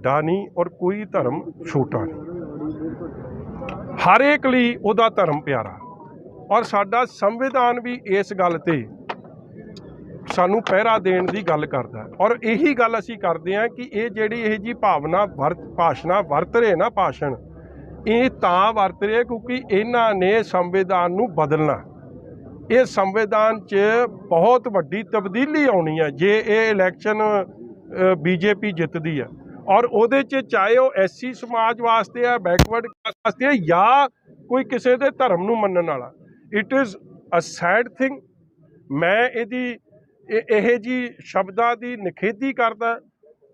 ਵੱਡਾ ਨਹੀਂ ਔਰ ਕੋਈ ਧਰਮ ਛੋਟਾ ਨਹੀਂ। ਹਰ ਇੱਕ ਲਈ ਉਹਦਾ ਧਰਮ ਪਿਆਰਾ। ਔਰ ਸਾਡਾ ਸੰਵਿਧਾਨ ਵੀ ਇਸ ਗੱਲ ਤੇ ਸਾਨੂੰ ਪਹਿਰਾ ਦੇਣ ਦੀ ਗੱਲ ਕਰਦਾ ਔਰ ਇਹੀ ਗੱਲ ਅਸੀਂ ਕਰਦੇ ਹਾਂ ਕਿ ਇਹ ਜਿਹੜੀ ਇਹ ਜੀ ਭਾਵਨਾ ਵਰਤ, ਭਾਸ਼ਣਾ ਵਰਤ ਰਹੇ ਨਾ ਭਾਸ਼ਣ, ਇਹ ਤਾਂ ਵਰਤ ਰਹੇ ਕਿਉਂਕਿ ਇਹਨਾਂ ਨੇ ਸੰਵਿਧਾਨ ਨੂੰ ਬਦਲਣਾ। ਇਹ ਸੰਵਿਧਾਨ 'ਚ ਬਹੁਤ ਵੱਡੀ ਤਬਦੀਲੀ ਆਉਣੀ ਹੈ। ਜੇ ਇਹ ਇਲੈਕਸ਼ਨ ਬੀਜੇਪੀ ਜਿੱਤਦੀ ਹੈ ਔਰ ਉਹਦੇ 'ਚ ਚਾਹੇ ਉਹ ਐਸਸੀ ਸਮਾਜ ਵਾਸਤੇ ਆ, ਬੈਕਵਰਡ ਕਲਾਸ ਵਾਸਤੇ ਆ ਜਾਂ ਕੋਈ ਕਿਸੇ ਦੇ ਧਰਮ ਨੂੰ ਮੰਨਣ ਵਾਲਾ। It is a sad thing ਮੈਂ ਇਹਦੀ, ਇਹ ਇਹ ਜੀ ਸ਼ਬਦਾਂ ਦੀ ਨਿਖੇਧੀ ਕਰਦਾ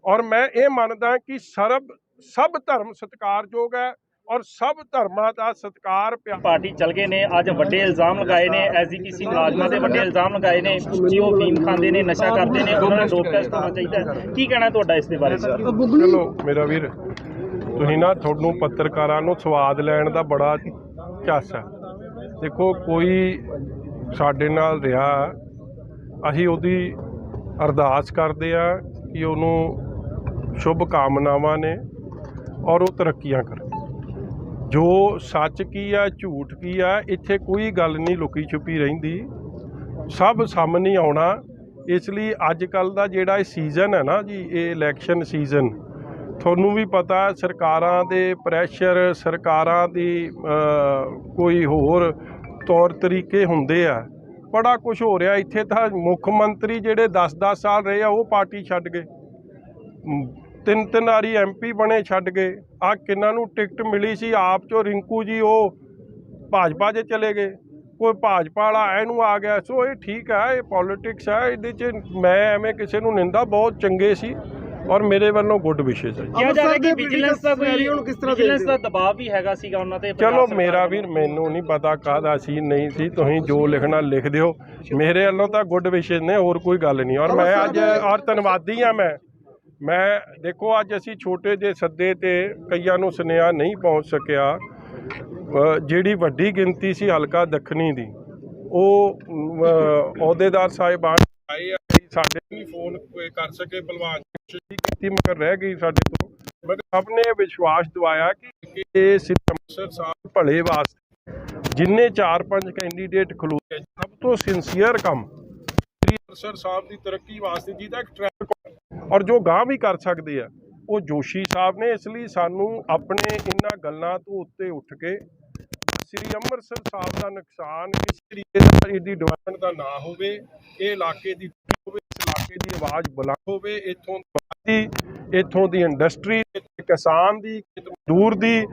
ਔਰ ਮੈਂ ਇਹ ਮੰਨਦਾ ਕਿ ਸਰਬ, ਸਭ ਧਰਮ ਸਤਿਕਾਰਯੋਗ ਹੈ। ਔਰ ਸਭ ਧਰਮਾਂ ਦਾ ਸਤਿਕਾਰ ਪਿਆ। ਪਾਰਟੀ ਚਲ ਗਏ ਨੇ ਅੱਜ ਵੱਡੇ ਇਲਜ਼ਾਮ ਲਗਾਏ ਨੇ ਐਸਜੀਪੀਸੀ ਮੁਲਾਜ਼ਮਾਂ ਤੇ ਵੱਡੇ ਇਲਜ਼ਾਮ ਲਗਾਏ ਨੇ ਕਿ ਉਹ ਫੀਮ ਖਾਂਦੇ ਨੇ ਨਸ਼ਾ ਕਰਦੇ ਨੇ ਉਹਨਾਂ ਦਾ ਡੋਪ ਟੈਸਟ ਹੋਣਾ ਚਾਹੀਦਾ ਹੈ। ਕੀ ਕਹਿਣਾ ਤੁਹਾਡਾ ਇਸ ਦੇ ਬਾਰੇ ਸਰ? ਚਲੋ ਮੇਰਾ ਵੀਰ ਤੁਸੀਂ ਨਾ ਤੁਹਾਨੂੰ ਪੱਤਰਕਾਰਾਂ ਨੂੰ ਸਵਾਦ ਲੈਣ ਦਾ ਬੜਾ ਝਾਸ ਹੈ। ਦੇਖੋ ਕੋਈ ਸਾਡੇ ਨਾਲ ਰਿਹਾ ਅਸੀਂ ਉਹਦੀ ਅਰਦਾਸ ਕਰਦੇ ਆ ਕਿ ਉਹਨੂੰ ਸ਼ੁਭ ਕਾਮਨਾਵਾਂ ਨੇ ਔਰ ਉਹ ਤਰੱਕੀਆਂ ਕਰੇ। ਜੋ ਸੱਚ ਕੀ ਆ, ਝੂਠ ਕੀ ਆ, ਇੱਥੇ ਕੋਈ ਗੱਲ ਨਹੀਂ ਲੁਕੀ ਛੁਪੀ ਰਹਿੰਦੀ। ਸਭ ਸਾਹਮਣੇ ਆਉਣਾ। ਇਸ ਲਈ ਅੱਜ ਕੱਲ ਦਾ ਜਿਹੜਾ ਇਹ ਸੀਜ਼ਨ ਹੈ ਨਾ ਜੀ, ਇਹ ਇਲੈਕਸ਼ਨ ਸੀਜ਼ਨ ਤੁਹਾਨੂੰ ਵੀ ਪਤਾ ਸਰਕਾਰਾਂ ਦੇ ਪ੍ਰੈਸ਼ਰ ਸਰਕਾਰਾਂ ਦੀ ਕੋਈ ਹੋਰ ਤੌਰ ਤਰੀਕੇ ਹੁੰਦੇ ਆ। ਬੜਾ ਕੁਝ ਹੋ ਰਿਹਾ। ਇੱਥੇ ਤਾਂ ਮੁੱਖ ਮੰਤਰੀ ਜਿਹੜੇ 10-10 ਸਾਲ ਰਹੇ ਆ, ਉਹ ਪਾਰਟੀ ਛੱਡ ਗਏ। ਤਿੰਨ ਤਿੰਨ ਵਾਰੀ ਐਮਪੀ ਬਣੇ ਛੱਡ ਗਏ ਆ ਕਿੰਨਾਂ ਨੂੰ ਟਿਕਟ ਮਿਲੀ ਸੀ? ਆਪ ਚੋਂ ਰਿੰਕੂ ਜੀ ਉਹ ਭਾਜਪਾ 'ਚ ਚਲੇ ਗਏ। ਕੋਈ ਭਾਜਪਾ ਵਾਲਾ ਇਹਨੂੰ ਆ ਗਿਆ। ਸੋ ਇਹ ਠੀਕ ਹੈ ਇਹ ਪੋਲਿਟਿਕਸ ਹੈ। ਇਹਦੇ 'ਚ ਮੈਂ ਐਵੇਂ ਕਿਸੇ ਨੂੰ ਨਿੰਦਾ ਬਹੁਤ ਚੰਗੇ ਸੀ ਔਰ ਮੇਰੇ ਵੱਲੋਂ ਗੁੱਡ ਵਿਸ਼ੇਸ ਹੈ ਕਿਹਾ ਜਾ ਰਿਹਾ ਕਿ ਵਿਜੀਲੈਂਸ ਦਾ ਕੋਈ ਨੂੰ ਕਿਸ ਤਰ੍ਹਾਂ ਵਿਜੀਲੈਂਸ ਦਾ ਦਬਾਅ ਵੀ ਹੈਗਾ ਸੀਗਾ ਉਹਨਾਂ ਤੇ ਚਲੋ ਮੇਰਾ। ਵੀਰ ਮੈਨੂੰ ਨਹੀਂ ਪਤਾ ਕਾਹਦਾ ਸੀ ਨਹੀਂ ਸੀ। ਤੁਸੀਂ ਜੋ ਲਿਖਣਾ ਲਿਖ ਦਿਓ। ਮੇਰੇ ਵੱਲੋਂ ਤਾਂ ਗੁੱਡ ਵਿਸ਼ੇਸ ਨੇ ਹੋਰ ਕੋਈ ਗੱਲ ਨਹੀਂ। ਔਰ ਮੈਂ ਅੱਜ ਔਰ ਧੰਨਵਾਦੀ ਆ ਮੈਂ। ਮੈਂ ਦੇਖੋ, ਅੱਜ ਅਸੀਂ ਛੋਟੇ ਜਿਹੇ ਸੱਦੇ ਤੇ ਕਈਆਂ ਨੂੰ ਸੁਨੇਹਾ ਨਹੀਂ ਪਹੁੰਚ ਸਕਿਆ। ਜਿਹੜੀ ਵੱਡੀ ਗਿਣਤੀ ਸੀ ਹਲਕਾ ਦੱਖਣੀ ਦੀ, ਉਹ ਅਹੁਦੇਦਾਰ ਸਾਹਿਬਾਨ ਆਏ ਆ ਸਾਡੇ ਵੀ ਫੋਨ ਕਰ ਸਕੇ, ਬਲਵਾਨ ਜੀ। ਕੀਤੀ ਮਗਰ ਰਹਿ ਗਈ ਸਾਡੇ ਤੋਂ। ਮਗਰ ਸਭ ਨੇ ਵਿਸ਼ਵਾਸ ਦਿਵਾਇਆ ਕਿ ਇਹ ਸ੍ਰੀ ਅੰਮ੍ਰਿਤਸਰ ਸਾਹਿਬ ਭਲੇ ਵਾਸਤੇ, ਜਿੰਨੇ 4-5 ਕੈਂਡੀਡੇਟ ਖਲੋਤੇ ਸਭ ਤੋਂ ਸਿੰਸੀਅਰ ਕੰਮ ਸ੍ਰੀ ਅੰਮ੍ਰਿਤਸਰ ਸਾਹਿਬ ਦੀ ਤਰੱਕੀ ਵਾਸਤੇ ਜਿਹਦਾ ਇੱਕ ਟਰੈਕ ਔਰ ਜੋ ਗਾਂ ਵੀ ਕਰ ਸਕਦੇ ਆ, ਉਹ ਜੋਸ਼ੀ ਸਾਹਿਬ ਨੇ। ਇਸ ਲਈ ਸਾਨੂੰ ਆਪਣੇ ਇਹਨਾਂ ਗੱਲਾਂ ਤੋਂ ਉੱਤੇ ਉੱਠ ਕੇ ਸ੍ਰੀ ਅੰਮ੍ਰਿਤਸਰ ਸਾਹਿਬ ਦਾ ਨੁਕਸਾਨ, ਇਸ ਤਰੀਕੇ ਦਾ ਇਹਦੀ ਡਿਵੈਲਪਮੈਂਟ ਦਾ ਨਾ ਹੋਵੇ, ਇਹ ਇਲਾਕੇ ਦੀ ਹੋਵੇ, ਇਸ ਇਲਾਕੇ ਦੀ ਆਵਾਜ਼ ਬੁਲੰਦ ਹੋਵੇ, ਇੱਥੋਂ ਦੀ ਇੱਥੋਂ ਦੀ ਇੰਡਸਟਰੀ ਕਿਸਾਨ ਦੀ ਮਜ਼ਦੂਰ ਦੀ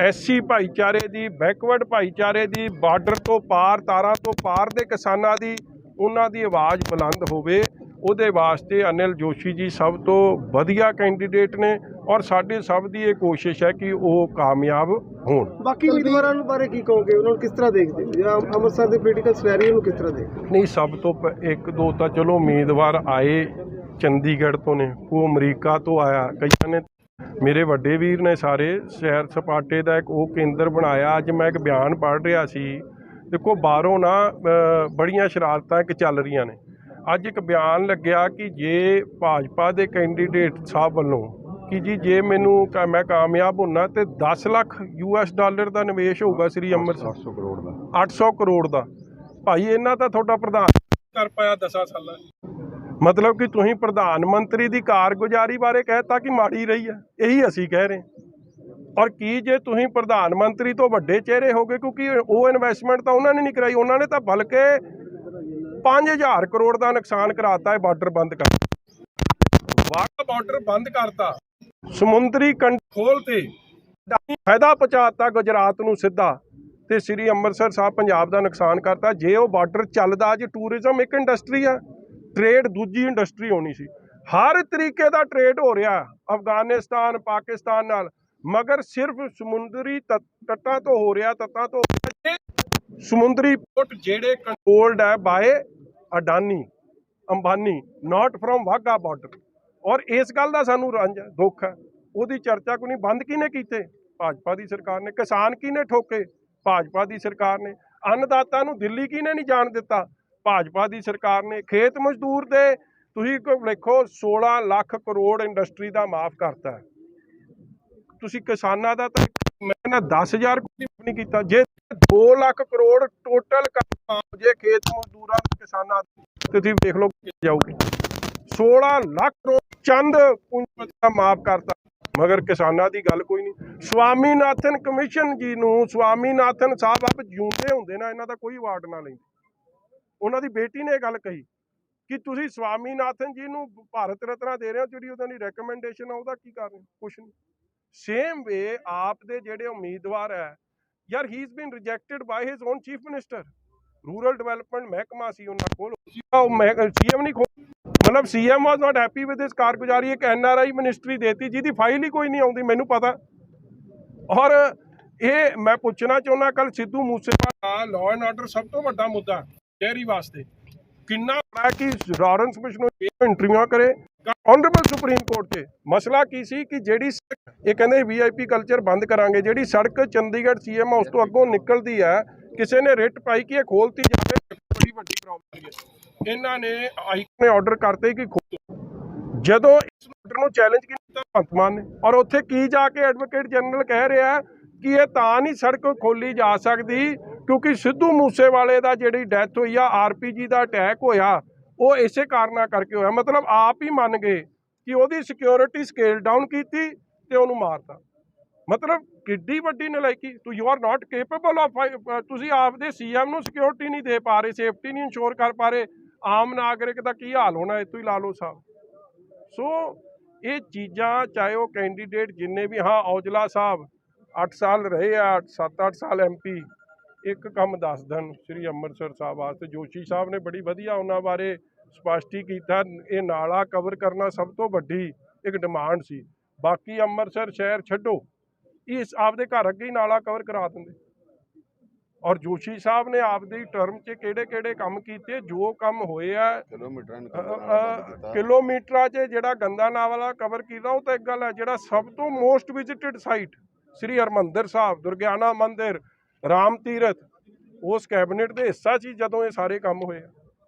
ਐਸੀ ਭਾਈਚਾਰੇ ਦੀ, ਬੈਕਵਰਡ ਭਾਈਚਾਰੇ ਦੀ, ਬਾਰਡਰ ਤੋਂ ਪਾਰ, ਤਾਰਾਂ ਤੋਂ ਪਾਰ ਦੇ ਕਿਸਾਨਾਂ ਦੀ ਉਹਨਾਂ ਦੀ ਆਵਾਜ਼ ਬੁਲੰਦ ਹੋਵੇ ਉਹਦੇ ਵਾਸਤੇ ਅਨਿਲ ਜੋਸ਼ੀ ਜੀ ਸਭ ਤੋਂ ਵਧੀਆ ਕੈਂਡੀਡੇਟ ਨੇ ਔਰ ਸਾਡੇ ਸਭ ਦੀ ਇਹ ਕੋਸ਼ਿਸ਼ ਹੈ ਕਿ ਉਹ ਕਾਮਯਾਬ ਹੋਣ। ਬਾਕੀ ਉਮੀਦਵਾਰਾਂ ਨੂੰ ਬਾਰੇ ਕੀ ਕਹੋਗੇ? ਉਹਨਾਂ ਨੂੰ ਕਿਸ ਤਰ੍ਹਾਂ ਦੇਖਦੇ ਹੋ? ਜਾਂ ਅੰਮ੍ਰਿਤਸਰ ਦੇ ਪੋਲੀਟੀਕਲ ਸਿਨੈਰੀਓ ਨੂੰ ਕਿਸ ਤਰ੍ਹਾਂ ਦੇਖਦੇ? ਨਹੀਂ ਸਭ ਤੋਂ ਪ- ਇੱਕ ਦੋ ਤਾਂ ਚਲੋ ਉਮੀਦਵਾਰ ਆਏ ਚੰਡੀਗੜ੍ਹ ਤੋਂ ਨੇ ਉਹ ਅਮਰੀਕਾ ਤੋਂ ਆਇਆ ਕਈਆਂ ਨੇ ਮੇਰੇ ਵੱਡੇ ਵੀਰ ਨੇ ਸਾਰੇ ਸ਼ਹਿਰ ਸਪਾਟੇ ਦਾ ਇੱਕ ਉਹ ਕੇਂਦਰ ਬਣਾਇਆ ਅੱਜ ਮੈਂ ਇੱਕ ਬਿਆਨ ਪੜ੍ਹ ਰਿਹਾ ਸੀ। ਦੇਖੋ ਬਾਹਰੋਂ ਨਾ ਬੜੀਆਂ ਸ਼ਰਾਰਤਾਂ ਇੱਕ ਚੱਲ ਰਹੀਆਂ ਨੇ। ਅੱਜ ਇੱਕ ਬਿਆਨ ਲੱਗਿਆ ਕਿ ਜੇ ਭਾਜਪਾ ਦੇ ਕੈਂਡੀਡੇਟ ਸਾਹਿਬ ਵੱਲੋਂ ਕਿ ਜੀ ਜੇ ਮੈਨੂੰ ਮੈਂ ਕਾਮਯਾਬ ਹੁੰਨਾ ਤੇ 10 ਲੱਖ ਯੂਐਸ ਡਾਲਰ ਦਾ ਨਿਵੇਸ਼ ਹੋਊਗਾ ਸ੍ਰੀ ਅੰਮ੍ਰਿਤਸਰ। 800 ਕਰੋੜ ਦਾ। 800 ਕਰੋੜ ਦਾ। ਭਾਈ ਇਹਨਾਂ ਤਾਂ ਤੁਹਾਡਾ ਪ੍ਰਧਾਨ ਕਰ ਪਾਇਆ 10 ਸਾਲਾਂ। ਮਤਲਬ ਕਿ ਤੁਸੀਂ ਪ੍ਰਧਾਨ ਮੰਤਰੀ ਦੀ ਕਾਰਗੁਜ਼ਾਰੀ ਬਾਰੇ ਕਹਿਤਾ ਕਿ ਮਾੜੀ ਰਹੀ ਹੈ। ਇਹੀ ਅਸੀਂ ਕਹਿ ਰਹੇ ਹਾਂ। ਔਰ ਕੀ ਜੇ ਤੁਸੀਂ ਪ੍ਰਧਾਨ ਮੰਤਰੀ ਤੋਂ ਵੱਡੇ ਚਿਹਰੇ ਹੋਗੇ ਕਿਉਂਕਿ ਉਹ ਇਨਵੈਸਟਮੈਂਟ ਤਾਂ ਉਹਨਾਂ ਨੇ ਨਹੀਂ ਕਰਾਈ ਉਹਨਾਂ ਨੇ ਤਾਂ ਬਲਕਿ 5000 ਕਰੋੜ ਦਾ ਨੁਕਸਾਨ ਕਰਾਤਾ ਹੈ ਬਾਰਡਰ ਬੰਦ ਕਰ ਵਾਗਾ ਬਾਰਡਰ ਬੰਦ ਕਰਤਾ। ਸਮੁੰਦਰੀ ਕੰਟਰੋਲ ਤੇ। ਫਾਇਦਾ ਪਹੁੰਚਾਤਾ ਗੁਜਰਾਤ ਨੂੰ ਸਿੱਧਾ ਤੇ ਸ੍ਰੀ ਅੰਮ੍ਰਿਤਸਰ ਸਾਹਿਬ ਪੰਜਾਬ ਦਾ ਨੁਕਸਾਨ ਕਰਤਾ। ਜੇ ਉਹ ਬਾਰਡਰ ਚੱਲਦਾ ਅੱਜ ਟੂਰਿਜ਼ਮ ਇੱਕ ਇੰਡਸਟਰੀ ਆ ਟ੍ਰੇਡ ਦੂਜੀ ਇੰਡਸਟਰੀ ਹੋਣੀ ਸੀ। ਹਰ ਤਰੀਕੇ ਦਾ ਟ੍ਰੇਡ ਹੋ ਰਿਹਾ ਅਫਗਾਨਿਸਤਾਨ ਪਾਕਿਸਤਾਨ ਨਾਲ। ਮਗਰ ਸਿਰਫ ਸਮੁੰਦਰੀ ਤੱਟ- ਤੱਟਾਂ ਤੋਂ ਹੋ ਰਿਹਾ ਤੱਟਾਂ ਤੋਂ ਸਮੁੰਦਰੀ ਪੋਰਟ ਜਿਹੜੇ ਕੰਟਰੋਲਡ ਹੈ by Adani Ambani not from Wagah border ਔਰ ਇਸ ਗੱਲ ਦਾ ਸਾਨੂੰ ਰੰਜ ਹੈ, ਦੁੱਖ ਹੈ। ਉਹਦੀ ਚਰਚਾ ਕੋਈ ਨਹੀਂ, ਬੰਦ ਕਿਹਨੇ ਕੀਤੇ? ਭਾਜਪਾ ਦੀ ਸਰਕਾਰ ਨੇ, ਕਿਸਾਨ ਕਿਹਨੇ ਠੋਕੇ? ਭਾਜਪਾ ਦੀ ਸਰਕਾਰ ਨੇ। ਅੰਨਦਾਤਾ ਨੂੰ ਦਿੱਲੀ ਕਿਹਨੇ ਨਹੀਂ ਜਾਣ ਦਿੱਤਾ? ਭਾਜਪਾ ਦੀ ਸਰਕਾਰ ਨੇ ਖੇਤ ਮਜ਼ਦੂਰ ਦੇ, ਤੁਸੀਂ ਕੋ ਲਿਖੋ 16 ਲੱਖ ਕਰੋੜ ਇੰਡਸਟਰੀ ਦਾ ਮਾਫ ਕਰਤਾ ਤੁਸੀਂ ਕਿਸਾਨਾਂ ਦਾ ਤਾਂ ਮੈਂ ਨਾ 10000 ਕੋਈ ਨਹੀਂ ਕੀਤਾ। ਜੇ 2 ਲੱਖ ਕਰੋੜ ਟੋਟਲ ਕੰਮ ਜੇ ਖੇਤ ਮਜ਼ਦੂਰਾਂ ਤੇ ਕਿਸਾਨਾਂ ਤੇ ਤੁਸੀਂ ਦੇਖ ਲਓ ਕਿ ਜਾਊਗੀ। 16 ਲੱਖ ਕਰੋੜ ਚੰਦ ਪੂੰਜੀ ਦਾ ਮਾਫ ਕਰਤਾ, ਮਗਰ ਕਿਸਾਨਾਂ ਦੀ ਗੱਲ ਕੋਈ ਨਹੀਂ। ਸਵਾਮੀਨਾਥਨ ਕਮਿਸ਼ਨ ਜੀ ਨੂੰ ਸਵਾਮੀਨਾਥਨ ਸਾਹਿਬ ਆਪ ਜਿਉਂਦੇ ਹੁੰਦੇ ਨਾ, ਇਹਨਾਂ ਦਾ ਕੋਈ ਅਵਾਰਡ ਨਾ ਲੈਂਦੇ। ਉਹਨਾਂ ਦੀ ਬੇਟੀ ਨੇ ਇਹ ਗੱਲ ਕਹੀ ਕਿ ਤੁਸੀਂ ਸਵਾਮੀਨਾਥਨ ਜੀ ਨੂੰ ਭਾਰਤ ਰਤਨਾ ਦੇ ਰਹੇ ਹੋ, ਜਿਹੜੀ ਉਹਨਾਂ ਦੀ ਰეკਮੈਂਡੇਸ਼ਨ ਆ, ਉਹਦਾ ਕੀ ਕਾਰਨ ਕੁਛ ਨਹੀਂ। ਸੇਮ ਵੇ ਆਪ ਦੇ ਜਿਹੜੇ ਉਮੀਦਵਾਰ ਹੈ ਯਾਰ he is been rejected by his own chief minister rural development ਮਹਿਕਮਾ ਸੀ ਉਹਨਾਂ ਕੋਲ ਉਹ ਸੀਐਮ ਨਹੀਂ ਮਤਲਬ CM was not happy with ਇਸ ਕਾਰਗੁਜ਼ਾਰੀ ਇੱਕ ਐਨਆਰਆਈ ਮਿਨਿਸਟਰੀ ਦੇਤੀ ਜਿਹਦੀ ਫਾਈਲ ਹੀ ਕੋਈ ਨਹੀਂ ਆਉਂਦੀ ਮੈਨੂੰ ਪਤਾ ਔਰ ਇਹ ਮੈਂ ਪੁੱਛਣਾ ਚਾਹੁੰਦਾ ਕੱਲ Sidhu Moosewala law and order ਸਭ ਤੋਂ ਵੱਡਾ ਮੁੱਦਾ ਸ਼ਹਿਰੀ ਵਾਸਤੇ ਕਿੰਨਾ ਬੜਾ ਕਿ ਲਾਰੈਂਸ ਬਿਸ਼ਨੋਈ ਇੰਟਰਵਿਊ ਕਰੇ ਆਨਰੇਬਲ ਸੁਪਰੀਮ ਕੋਰਟ 'ਚ। ਮਸਲਾ ਕੀ ਸੀ ਕਿ ਜਿਹੜੀ ਇਹ ਕਹਿੰਦੇ ਵੀਆਈਪੀ ਕਲਚਰ ਬੰਦ ਕਰਾਂਗੇ, ਜਿਹੜੀ ਸੜਕ ਚੰਡੀਗੜ੍ਹ ਸੀਐਮ ਹਾਊਸ ਤੋਂ ਅੱਗੋਂ ਨਿਕਲਦੀ ਹੈ ਕਿਸੇ ਨੇ ਰਿਟ ਪਾਈ ਕਿ ਇਹ ਖੋਲਤੀ ਜਾਵੇ, ਬੜੀ ਵੱਡੀ ਪ੍ਰੋਬਲਮ ਹੈ ਇਹਨਾਂ ਨੇ ਹਾਈ ਨੇ ਆਰਡਰ ਕਰਤੇ ਕਿ ਖੋਲੋ। ਜਦੋਂ ਇਸ ਆਰਡਰ ਨੂੰ ਚੈਲੰਜ ਕੀਤਾ ਭਗਵੰਤ ਮਾਨ ਨੇ। ਔਰ ਉੱਥੇ ਕੀ ਜਾ ਕੇ ਐਡਵੋਕੇਟ ਜਨਰਲ ਕਹਿ ਰਿਹਾ ਕਿ ਇਹ ਤਾਂ ਨਹੀਂ ਸੜਕ ਖੋਲੀ ਜਾ ਸਕਦੀ, ਕਿਉਂਕਿ ਸਿੱਧੂ ਮੂਸੇਵਾਲੇ ਦਾ ਜਿਹੜੀ ਡੈਥ ਹੋਈ ਆ ਆਰਪੀਜੀ ਦਾ ਅਟੈਕ ਹੋਇਆ ਉਹ ਇਸੇ ਕਾਰਨਾਂ ਕਰਕੇ ਹੋਇਆ। ਮਤਲਬ ਆਪ ਹੀ ਮੰਨ ਗਏ ਕਿ ਉਹਦੀ ਸਿਕਿਉਰਿਟੀ ਸਕੇਲ ਡਾਊਨ ਕੀਤੀ ਤੇ ਉਹਨੂੰ ਮਾਰਤਾ। ਮਤਲਬ ਕਿੱਡੀ ਵੱਡੀ ਨਲਾਇਕੀ, ਤੂੰ you are not capable of ਤੁਸੀਂ ਆਪਦੇ ਸੀਐਮ ਨੂੰ ਸਿਕਿਉਰਿਟੀ ਨਹੀਂ ਦੇ ਪਾ ਰਹੇ ਸੇਫਟੀ ਨਹੀਂ ਇੰਸ਼ੋਰ ਕਰ ਪਾ ਰਹੇ। ਆਮ ਨਾਗਰਿਕ ਦਾ ਕੀ ਹਾਲ ਹੋਣਾ ਇਹ ਹੀ ਲਾ ਲਓ ਸਾਹਿਬ ਸੋ ਇਹ ਚੀਜ਼ਾਂ, ਚਾਹੇ ਉਹ ਕੈਂਡੀਡੇਟ ਜਿੰਨੇ ਵੀ, ਹਾਂ, ਔਜਲਾ ਸਾਹਿਬ 8 ਸਾਲ ਰਹੇ ਆ 7-8 ਸਾਲ ਐਮਪੀ ਇੱਕ ਕੰਮ ਦੱਸ ਦੇਣ ਸ੍ਰੀ ਅੰਮ੍ਰਿਤਸਰ ਸਾਹਿਬ ਵਾਸਤੇ। ਜੋਸ਼ੀ ਸਾਹਿਬ ਨੇ ਬੜੀ ਵਧੀਆ ਉਹਨਾਂ ਬਾਰੇ ਸਪਸ਼ਟੀ ਕੀਤਾ। ਇਹ ਨਾਲਾ ਕਵਰ ਕਰਨਾ ਸਭ ਤੋਂ ਵੱਡੀ ਇੱਕ ਡਿਮਾਂਡ ਸੀ। ਬਾਕੀ ਅੰਮ੍ਰਿਤਸਰ ਸ਼ਹਿਰ ਛੱਡੋ। ਇਸ ਆਪਦੇ ਘਰ ਅੱਗੇ ਹੀ ਨਾਲਾ ਕਵਰ ਕਰਾ ਦਿੰਦੇ। ਔਰ ਜੋਸ਼ੀ ਸਾਹਿਬ ਨੇ ਆਪਦੀ ਟਰਮ 'ਚ ਕਿਹੜੇ ਕਿਹੜੇ ਕੰਮ ਕੀਤੇ? ਜੋ ਕੰਮ ਹੋਏ ਆ ਕਿਲੋਮੀਟਰਾਂ 'ਚ ਜਿਹੜਾ ਗੰਦਾ ਨਾਵਲਾ ਕਵਰ ਕੀਤਾ ਉਹ ਤਾਂ ਇੱਕ ਗੱਲ ਹੈ ਜਿਹੜਾ ਸਭ ਤੋਂ most visited site Sri Harmandir Sahib Durgiana Mandir Ram Tirath ਉਸ ਕੈਬਨਿਟ ਦੇ ਹਿੱਸਾ ਸੀ ਜਦੋਂ ਇਹ ਸਾਰੇ ਕੰਮ ਹੋਏ।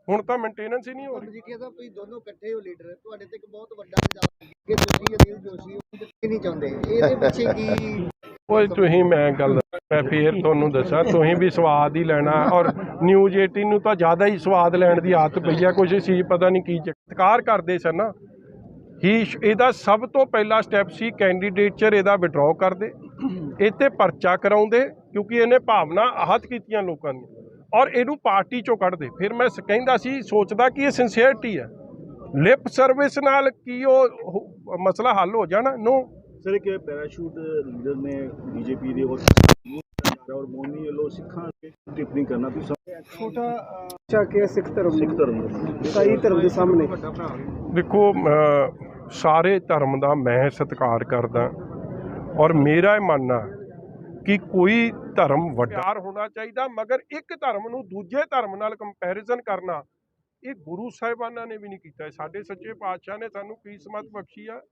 ਹੁਣ ਤਾਂ ਮੇਨਟੇਨੈਂਸ ਹੀ ਨਹੀਂ ਹੋ ਰਹੀ। ਮਜੀਠੀਆ ਸਾਹਿਬ ਤੁਸੀਂ ਦੋਨੋਂ ਇਕੱਠੇ ਹੋ ਲੀਡਰ ਤੁਹਾਡੇ ਤੇ ਇੱਕ ਬਹੁਤ ਵੱਡਾ ਇਲਜ਼ਾਮ ਕਿ ਤੁਸੀਂ ਅਨਿਲ ਜੋਸ਼ੀ ਨੂੰ ਨਹੀਂ ਚਾਹੁੰਦੇ। ਇਹਦੇ ਪਿੱਛੇ ਕੀ ਓਏ ਤੁਸੀਂ ਮੈਂ ਗੱਲ ਮੈਂ ਫੇਰ ਤੁਹਾਨੂੰ ਦੱਸਾਂ ਤੁਸੀਂ ਵੀ ਸਵਾਦ ਹੀ ਲੈਣਾ ਔਰ ਨਿਊਜ਼ 18 ਨੂੰ ਤਾਂ ਜ਼ਿਆਦਾ ਹੀ ਸਵਾਦ ਲੈਣ ਦੀ ਆਦਤ ਪਈ ਆ ਕੁਝ ਸੀ ਪਤਾ ਨਹੀਂ ਕੀ ਚਤਕਾਰ ਕਰਦੇ ਸਨ ਨਾ। ਹੀ ਇਹਦਾ ਸਭ ਤੋਂ ਪਹਿਲਾ ਸਟੈਪ ਸੀ ਕੈਂਡੀਡੇਟਚਰ ਇਹਦਾ ਵਿਡਰਾਅ ਕਰਦੇ। ਇਹ ਤੇ ਪਰਚਾ ਕਰਾਉਂਦੇ ਕਿਉਂਕਿ ਇਹਨੇ ਭਾਵਨਾ ਆਹਤ ਕੀਤੀਆਂ ਲੋਕਾਂ ਦੀਆਂ। ਔਰ ਇਹਨੂੰ ਪਾਰਟੀ ਚੋਂ ਕੱਢਦੇ। ਫਿਰ ਮੈਂ ਕਹਿੰਦਾ ਸੀ ਸੋਚਦਾ ਕਿ ਇਹ ਸਿੰਸੀਅਰਟੀ ਹੈ। ਲਿਪ ਸਰਵਿਸ ਨਾਲ ਕੀ ਉਹ ਮਸਲਾ ਹੱਲ ਹੋ ਜਾਣਾ? ਨੋ ਸਰ ਇੱਕ ਪੈਰਾਸ਼ੂਟ ਲੀਡਰ ਨੇ ਬੀਜੇਪੀ ਦੇ ਔਰ ਔਰ ਮੋਨੀ ਵੱਲੋਂ ਸਿੱਖਾਂ ਤੇ ਟਿੱਪਣੀ ਕਰਨਾ। ਤੁਸੀਂ ਛੋਟਾ ਬੱਚਾ ਕੇ ਸਿੱਖ ਧਰਮ ਸਿੱਖ ਧਰਮ ਦਾ। ਈਸਾਈ ਧਰਮ ਦੇ ਸਾਹਮਣੇ। ਦੇਖੋ ਸਾਰੇ ਧਰਮ ਦਾ ਮੈਂ ਸਤਿਕਾਰ ਕਰਦਾ। ਔਰ ਮੇਰਾ ਇਹ ਮੰਨਣਾ ਕਿ ਕੋਈ ਧਰਮ ਵੱਡਾ ਹੋਣਾ ਚਾਹੀਦਾ ਮਗਰ ਇੱਕ ਧਰਮ ਨੂੰ ਦੂਜੇ ਧਰਮ ਨਾਲ ਕੰਪੈਰੀਜ਼ਨ ਕਰਨਾ ਇਹ ਗੁਰੂ ਸਾਹਿਬਾਨਾਂ ਨੇ ਵੀ ਨਹੀਂ ਕੀਤਾ। ਸਾਡੇ ਸੱਚੇ ਪਾਤਸ਼ਾਹ ਨੇ ਸਾਨੂੰ ਕੀ ਸਮਤ ਬਖਸ਼ੀ ਆ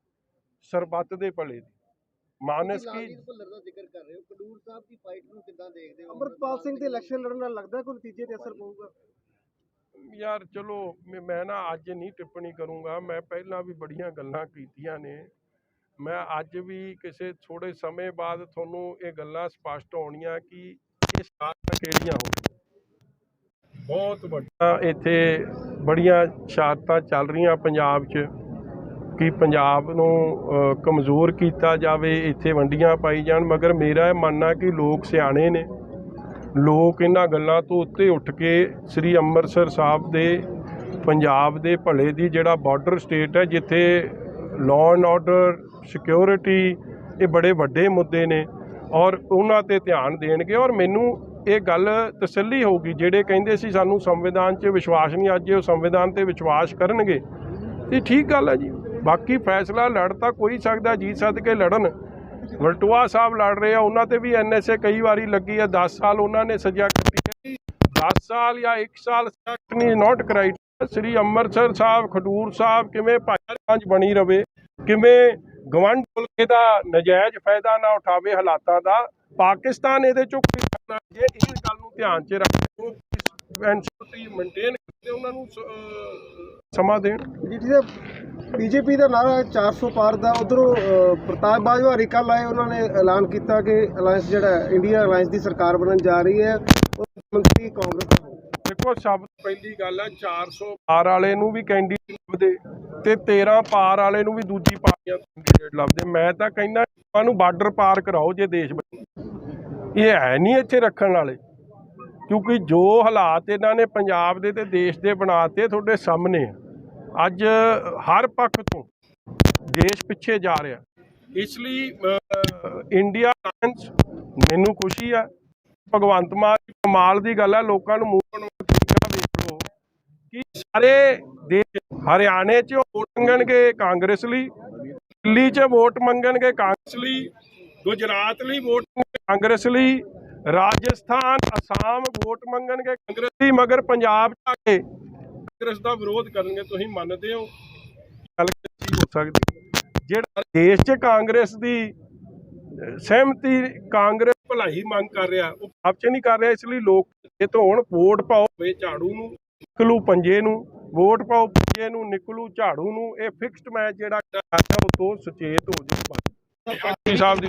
ਸਰਬੱਤ ਦੇ ਭਲੇ ਦੀ। ਮਾਨਸ ਕੀ ਲਾਲਜੀਤ ਭੁੱਲਰ ਦਾ ਜ਼ਿਕਰ ਕਰ ਰਹੇ ਹੋ। ਕਡੂਰ ਸਾਹਿਬ ਦੀ ਫਾਈਟ ਨੂੰ ਕਿੱਦਾਂ ਦੇਖਦੇ ਹੋ? ਅੰਮ੍ਰਿਤਪਾਲ ਸਿੰਘ ਦੇ ਇਲੈਕਸ਼ਨ ਲੜਨ ਨਾਲ ਲੱਗਦਾ ਕੋਈ ਨਤੀਜੇ ਤੇ ਅਸਰ ਪਊਗਾ? ਯਾਰ ਚਲੋ ਮੈਂ- ਮੈਂ ਨਾ ਅੱਜ ਨਹੀਂ ਟਿੱਪਣੀ ਕਰੂੰਗਾ। ਮੈਂ ਪਹਿਲਾਂ ਵੀ ਬੜੀਆਂ ਗੱਲਾਂ ਕੀਤੀਆਂ ਨੇ। ਮੈਂ ਅੱਜ ਵੀ ਕਿਸੇ ਥੋੜੇ ਸਮੇਂ ਬਾਅਦ ਤੁਹਾਨੂੰ ਇਹ ਗੱਲਾਂ ਸਪਸ਼ਟ ਹੋਣੀਆਂ ਕਿ ਇਹ ਸ਼ਰਾਰਤਾਂ ਕਿਹੜੀਆਂ ਹੋਣਗੀਆਂ ਬਹੁਤ ਵੱਡਾ ਇੱਥੇ ਬੜੀਆਂ ਸ਼ਰਾਰਤਾਂ ਚੱਲ ਰਹੀਆਂ ਪੰਜਾਬ 'ਚ ਕਿ ਪੰਜਾਬ ਨੂੰ ਕਮਜ਼ੋਰ ਕੀਤਾ ਜਾਵੇ ਇੱਥੇ ਵੰਡੀਆਂ ਪਾਈ ਜਾਣ। ਮਗਰ ਮੇਰਾ ਇਹ ਮੰਨਣਾ ਕਿ ਲੋਕ ਸਿਆਣੇ ਨੇ। ਲੋਕ ਇਹਨਾਂ ਗੱਲਾਂ ਤੋਂ ਉੱਤੇ ਉੱਠ ਕੇ ਸ੍ਰੀ ਅੰਮ੍ਰਿਤਸਰ ਸਾਹਿਬ ਦੇ ਪੰਜਾਬ ਦੇ ਭਲੇ ਦੀ ਜਿਹੜਾ ਬਾਰਡਰ ਸਟੇਟ ਹੈ ਜਿੱਥੇ ਲਾਅ ਐਂਡ ਆਰਡਰ ਸਿਕਿਉਰਿਟੀ ਇਹ ਬੜੇ ਵੱਡੇ ਮੁੱਦੇ ਨੇ ਔਰ ਉਹਨਾਂ ਤੇ ਧਿਆਨ ਦੇਣਗੇ ਔਰ ਮੈਨੂੰ ਇਹ ਗੱਲ ਤਸੱਲੀ ਹੋਊਗੀ, ਜਿਹੜੇ ਕਹਿੰਦੇ ਸੀ ਸਾਨੂੰ ਸੰਵਿਧਾਨ 'ਚ ਵਿਸ਼ਵਾਸ ਨਹੀਂ, ਅੱਜ ਉਹ ਸੰਵਿਧਾਨ ਤੇ ਵਿਸ਼ਵਾਸ ਕਰਨਗੇ। ਇਹ ਠੀਕ ਗੱਲ ਹੈ ਜੀ। ਬਾਕੀ ਫੈਸਲਾ ਲੜ ਤਾਂ ਕੋਈ ਸਕਦਾ ਜੀ ਸਦ ਕੇ ਲੜਨ। ਵਲਟੂਆ ਸਾਹਿਬ ਲੜ ਰਹੇ ਆ, ਉਹਨਾਂ ਤੇ ਵੀ ਐਨਐਸਏ ਕਈ ਵਾਰੀ ਲੱਗੀ ਆ 10 ਸਾਲ ਉਹਨਾਂ ਨੇ ਸਜ਼ਾ ਕੱਟੀ ਹੈ 10 ਸਾਲ ਜਾਂ 1 ਸਾਲ ਨਹੀਂ ਨਾਟ ਕਰਾਈਟ ਸ੍ਰੀ ਅੰਮ੍ਰਿਤਸਰ ਸਾਹਿਬ, ਖਡੂਰ ਸਾਹਿਬ ਕਿਵੇਂ ਭਾਈਚਾਰਕ ਬਣੀ ਰਵੇ, ਕਿਵੇਂ ਗਵੰਡ ਮੁਲਕ ਦਾ ਨਜਾਇਜ਼ ਫਾਇਦਾ ਨਾ ਉਠਾਵੇ ਹਾਲਾਤਾਂ ਦਾ, ਪਾਕਿਸਤਾਨ ਇਹਦੇ ਚੋਂ ਕੋਈ ਕਰਨਾ ਜੇ ਇਸ ਗੱਲ ਨੂੰ ਧਿਆਨ 'ਚ ਰੱਖੇ ਐਨਸੀਟੀ ਮੇਨਟੇਨ ਤੇ ਉਹਨਾਂ ਨੂੰ ਸਮਾਂ ਦੇਣ। ਜੀ ਸਾਹਿਬ ਬੀਜੇਪੀ ਦਾ ਨਾਰਾ ਹੈ 400 ਪਾਰ ਦਾ, ਉਧਰੋਂ ਪ੍ਰਤਾਪ ਬਾਜਵਾ ਕੱਲ੍ਹ ਆਏ ਉਹਨਾਂ ਨੇ ਐਲਾਨ ਕੀਤਾ ਕਿ ਅਲਾਈਅੰਸ ਜਿਹੜਾ ਇੰਡੀਆ ਅਲਾਈਅੰਸ ਦੀ ਸਰਕਾਰ ਬਣਨ ਜਾ ਰਹੀ ਹੈ। ਉਹ ਮੰਤਰੀ ਕਾਂਗਰਸ ਦੇਖੋ, ਸਭ ਤੋਂ ਪਹਿਲੀ ਗੱਲ ਹੈ 400 ਪਾਰ ਵਾਲੇ ਨੂੰ ਵੀ ਕੈਂਡੀਡੇਟ ਲੱਭਦੇ ਤੇ 13 ਪਾਰ ਵਾਲੇ ਨੂੰ ਵੀ ਦੂਜੀ ਪਾਰਟੀਆਂ ਕੈਂਡੀਡੇਟ ਲੱਭਦੇ। ਮੈਂ ਤਾਂ ਕਹਿੰਦਾ ਇਹਨਾਂ ਨੂੰ ਬਾਰਡਰ ਪਾਰ ਕਰਾਓ ਜੇ ਦੇਸ਼ ਬਣੇ ਇਹ ਹੈ ਨਹੀਂ ਇੱਥੇ ਰੱਖਣ ਵਾਲੇ। ਕਿਉਂਕਿ ਜੋ ਹਾਲਾਤ ਇਹਨਾਂ ਨੇ ਪੰਜਾਬ ਦੇ ਤੇ ਦੇਸ਼ ਦੇ ਬਣਾਤੇ, ਤੁਹਾਡੇ ਸਾਹਮਣੇ ਆ। ਅੱਜ ਹਰ ਪੱਖ ਤੋਂ ਦੇਸ਼ ਪਿੱਛੇ ਜਾ ਰਿਹਾ। ਇਸ ਲਈ ਇੰਡੀਆ ਮੈਨੂੰ ਖੁਸ਼ੀ ਆ। ਭਗਵੰਤ ਮਾਨ ਕਮਾਲ ਦੀ ਗੱਲ ਹੈ ਲੋਕਾਂ ਨੂੰ ਮੂੰਹ ਬਣਾਉਣ ਦਾ ਤਰੀਕਾ ਵੇਖ ਲਓ ਕਿ ਸਾਰੇ ਦੇਸ਼ ਹਰਿਆਣੇ 'ਚ ਵੋਟ ਮੰਗਣਗੇ ਕਾਂਗਰਸ ਲਈ, ਦਿੱਲੀ 'ਚ ਵੋਟ ਮੰਗਣਗੇ ਕਾਂਗਰਸ ਲਈ, ਗੁਜਰਾਤ ਲਈ ਵੋਟ ਮੰਗਣਗੇ ਕਾਂਗਰਸ ਲਈ, ਰਾਜਸਥਾਨ, ਅਸਾਮ ਵੋਟ ਮੰਗਣਗੇ ਕਾਂਗਰਸ ਲਈ, ਮਗਰ ਪੰਜਾਬ 'ਚ ਕੇ ਕਾਂਗਰਸ ਦਾ ਵਿਰੋਧ ਕਰਨਗੇ, ਤੁਸੀਂ ਮੰਨਦੇ ਹੋ? ਗੱਲ ਕੀ ਹੋ ਸਕਦੀ ਜਿਹੜਾ ਦੇਸ਼ 'ਚ ਕਾਂਗਰਸ ਦੀ ਸਹਿਮਤੀ, ਕਾਂਗਰਸ ਭਲਾਈ ਮੰਗ ਕਰ ਰਿਹਾ, ਉਹ ਆਪ 'ਚ ਨਹੀਂ ਕਰ ਰਿਹਾ, ਇਸ ਲਈ ਲੋਕ ਇਹ ਤੋਂ ਹੁਣ ਵੋਟ ਪਾਓ ਵੇ ਝਾੜੂ ਨੂੰ। ਨਿਕਲੂ ਪੰਜੇ ਨੂੰ, ਵੋਟ ਪਾਓ ਪੰਜੇ ਨੂੰ, ਨਿਕਲੂ ਝਾੜੂ ਨੂੰ, ਇਹ ਫਿਕਸਡ ਮੈਚ ਜਿਹੜਾ ਉਹ ਤੋਂ ਸੁਚੇਤ ਹੋ ਜਾਊਗਾ। ਸਾਹਿਬ ਦੀ